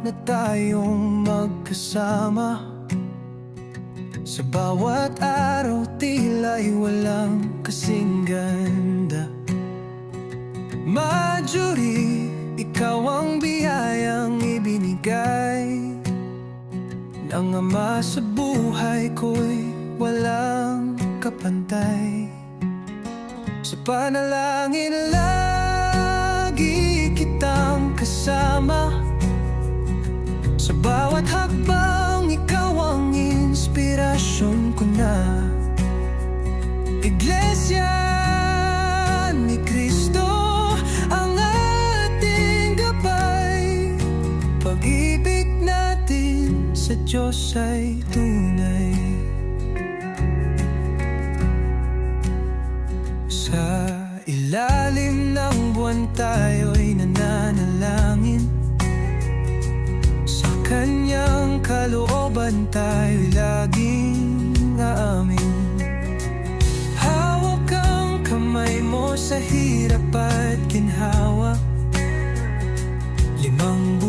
Na tayong magkasama. Sa bawat araw tila'y walang kasing ganda. Marjorie, ikaw ang biyayang ibinigay. Ng ama sa buhay ko'y walang kapantay. Sa panalangin lagi sa Diyos ay tunay. Sa ilalim ng buwan tayo'y nananalangin. Sa kanyang kalooban tayo'y laging aamin. Hawak ang kamay mo sa hirap at ginhawa. Limang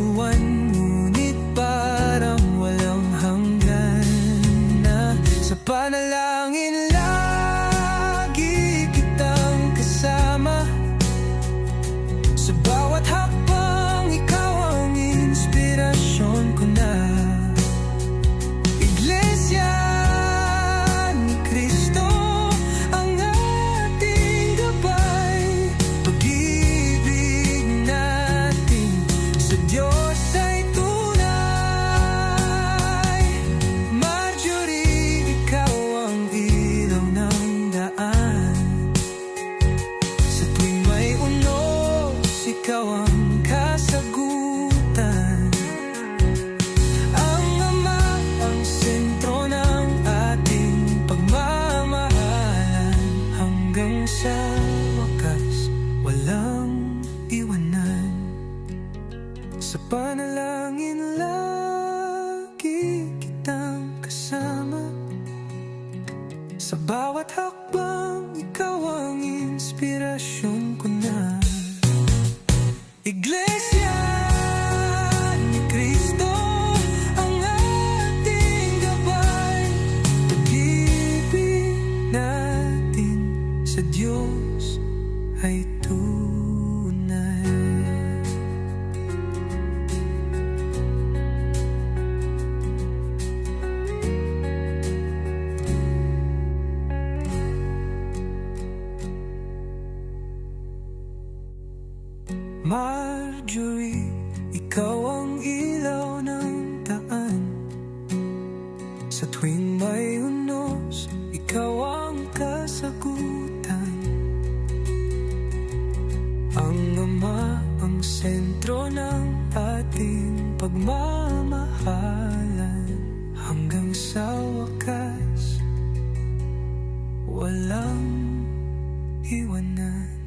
Sa panalangin lagi kitang kasama. Sa bawat hakbang ikaw ang inspirasyon ko na. Iglesia ni Cristo ang ating gabay. Pag-ibig natin sa Diyos ay tunay Marjorie, ikaw ang ilaw ng taan Sa tuwing may unos, ikaw ang kasagutan. Ang ama ang sentro ng ating pagmamahalan. Hanggang sa wakas, walang iwanan.